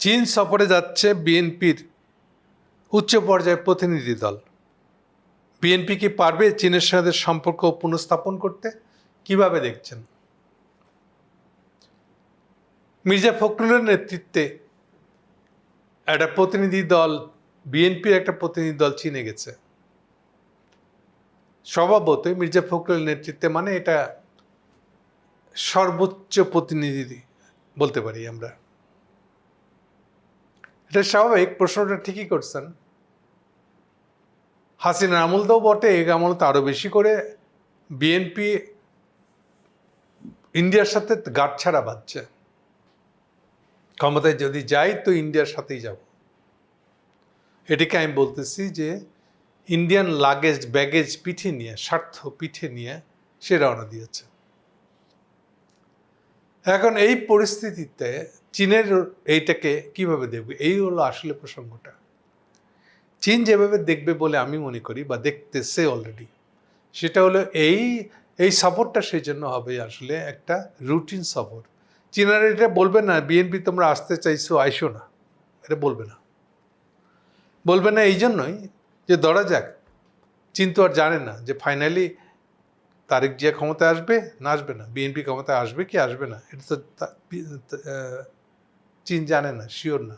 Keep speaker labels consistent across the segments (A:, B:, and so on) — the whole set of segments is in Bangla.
A: চীন সফরে যাচ্ছে বিএনপির উচ্চ পর্যায়ের প্রতিনিধি দল। বিএনপি কি পারবে চীনের সাথে সম্পর্ক পুনঃস্থাপন করতে? কীভাবে দেখছেন? মির্জা ফখরুলের নেতৃত্বে একটা প্রতিনিধি দল, বিএনপির একটা প্রতিনিধি দল চীনে গেছে। স্বভাবতই মির্জা ফখরুলের নেতৃত্বে মানে এটা সর্বোচ্চ প্রতিনিধি বলতে পারি আমরা। এটা স্বাভাবিক, প্রশ্নটা ঠিকই করছেন। হাসিনার আমল তো বটে, এই আমল তো আরও বেশি করে বিএনপি ইন্ডিয়ার সাথে গাঁটছাড়া বাঁধছে। ক্ষমতায় যদি যাই তো ইন্ডিয়ার সাথেই যাব। এটাকে আমি বলতেছি যে ইন্ডিয়ান লাগেজ, ব্যাগেজ পিঠে নিয়ে, স্বার্থ পিঠে নিয়ে সে রওনা দিয়েছে। এখন এই পরিস্থিতিতে চীনের এইটাকে কীভাবে দেখবে? এই হলো আসলে প্রসঙ্গটা। চীন যেভাবে দেখবে বলে আমি মনে করি বা দেখতেছে অলরেডি সেটা হলো এই এই সফরটা সেই জন্য হবে আসলে একটা রুটিন সফর চীনারা এটা বলবে না বিএনপি তোমরা আসতে চাইছো, আইসো না। এটা বলবে না। বলবে না এই জন্যই যে ধরা যাক, চীন তো আর জানে না যে ফাইনালি তারেক জিয়া ক্ষমতায় আসবে, না আসবে না? বিএনপি ক্ষমতায় আসবে কি আসবে না? এটা তো চীন জানে না শিওর না।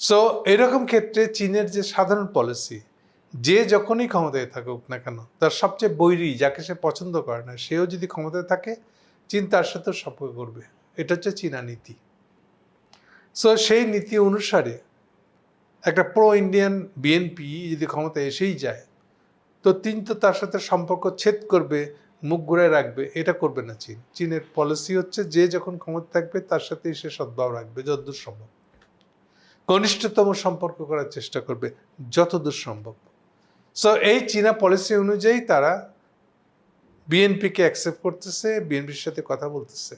A: সো এরকম ক্ষেত্রে চীনের যে সাধারণ পলিসি যে যখনই ক্ষমতায় থাকুক না কেন, তার সবচেয়ে বৈরী, যাকে সে পছন্দ করে না, সেও যদি ক্ষমতায় থাকে, চীন তার সাথে সম্পর্ক করবে। এটা হচ্ছে চীনা নীতি। সো সেই নীতি অনুসারে একটা প্রো ইন্ডিয়ান বিএনপি যদি ক্ষমতায় এসেই যায় তো চীন তো তার সাথে সম্পর্ক ছেদ করবে, মুখ ঘুরে রাখবে, এটা করবে না চীন। চীনের পলিসি হচ্ছে যে যখন ক্ষমতা থাকবে, তার সাথে সে সদ্ভাব রাখবে, যতদূর সম্ভব। ঘনিষ্ঠতম সম্পর্ক করার চেষ্টা করবে, যতদূর সম্ভব। সো এই চীনা পলিসি অনুযায়ী তারা বিএনপিকে অ্যাকসেপ্ট করতেছে বিএনপির সাথে কথা বলতেছে।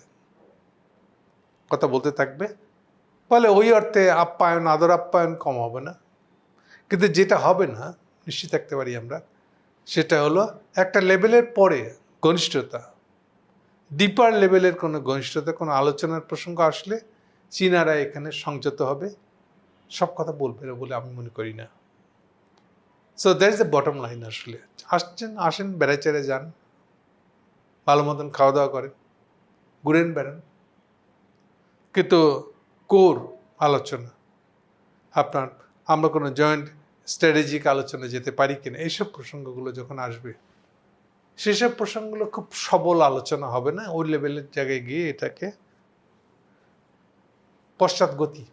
A: কথা বলতে থাকবে। ফলে ওই অর্থে আপ্যায়ন, আদর আপ্যায়ন কম হবে না। কিন্তু যেটা হবে না, নিশ্চিত থাকতে পারি আমরা সেটা হলো একটা লেভেলের পরে ঘনিষ্ঠতা। ডিপার লেভেলের কোনো ঘনিষ্ঠতা, কোনো আলোচনার প্রসঙ্গ আসলে চীনারা এখানে সংযত হবে। সব কথা বলবে বলে আমি মনে করি না। So that is the bottom line আসলে। আসছেন, আসেন বেড়াই চেড়ে যান। ভালো মতন খাওয়া দাওয়া করেন। ঘুরেন, বেড়ান। কিন্তু কোর আলোচনা। আপনার, আমরা কোনো জয়েন্ট স্ট্র্যাটেজিক আলোচনা যেতে পারি কিনা, এইসব প্রসঙ্গগুলো যখন আসবে, সেসব প্রসঙ্গগুলো খুব সবল আলোচনা হবে না, ওই লেভেলের জায়গায় গিয়ে এটাকে পশ্চাৎগতি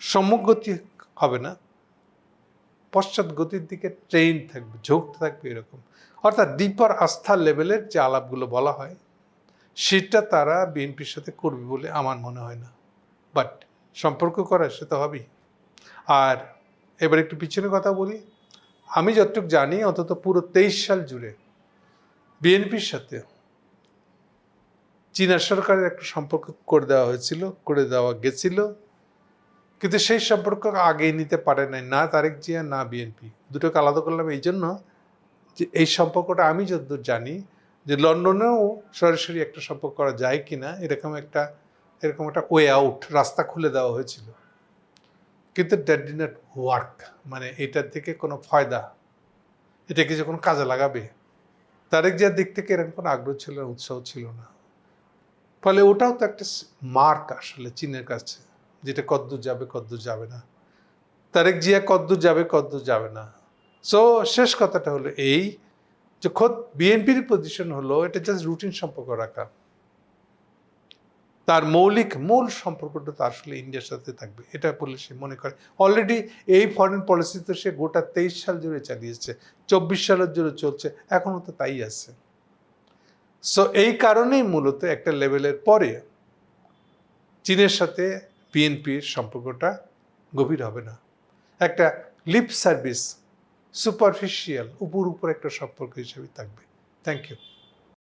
A: সম্মুখ গতি হবে না, পশ্চাৎ গতির দিকে ট্রেন থাকবে, ঝোঁক থাকবে এরকম। অর্থাৎ ডিপার আস্থার লেভেলের যে আলাপগুলো বলা হয়, সেটা তারা বিএনপির সাথে করবে বলে আমার মনে হয় না। বাট সম্পর্ক করা সে তো হবেই। আর এবার একটু পিছনে কথা বলি। আমি যতটুকু জানি, অন্তত পুরো তেইশ সাল জুড়ে বিএনপির সাথে চীনা সরকারের একটা সম্পর্ক করে দেওয়া হয়েছিল, করে দেওয়া গেছিল। কিন্তু সেই সম্পর্ক আগেই নিতে পারে নাই, না তারেক জিয়া, না বিএনপি। দুটোকে আলাদা করলাম এই জন্য যে এই সম্পর্কটা আমি যতদূর জানি যে লন্ডনেও সরাসরি একটা সম্পর্ক করা যায় কি না এরকম একটা এরকম একটা ওয়ে আউট রাস্তা খুলে দেওয়া হয়েছিল। কিন্তু দ্যাট ডি নট ওয়ার্ক মানে এটার থেকে কোনো ফয়দা এটা কি যখন কাজে লাগাবে, তারেক জিয়ার দিক থেকে এরকম কোনো আগ্রহ ছিল না, উৎসাহ ছিল না। ফলে ওটাও তো একটা মার্ক আসলে চীনের কাছে, যেটা কদ্দূর যাবে কদ্দূর যাবে না। তারেক জিয়া কদ্দূর যাবে কদ্দূর যাবে না। সো শেষ কথাটা হলো এই যে খোদ বিএনপির পজিশন হলো, এটা জাস্ট রুটিন সম্পর্ক রাখা। তার মৌলিক মূল সম্পর্কটা তো আসলে ইন্ডিয়ার সাথে থাকবে, এটা বলে সে মনে করে। অলরেডি এই ফরেন পলিসি তো সে গোটা তেইশ সাল জুড়ে চালিয়েছে, চব্বিশ সালের জুড়ে চলছে, এখনও তো তাই আছে। সো এই কারণেই মূলত একটা লেভেলের পরে চীনের সাথে বিএনপির সম্পর্কটা গভীর হবে না। একটা লিপ সার্ভিস সুপারফিশিয়াল উপর উপর একটা সম্পর্ক হিসেবে থাকবে। Thank you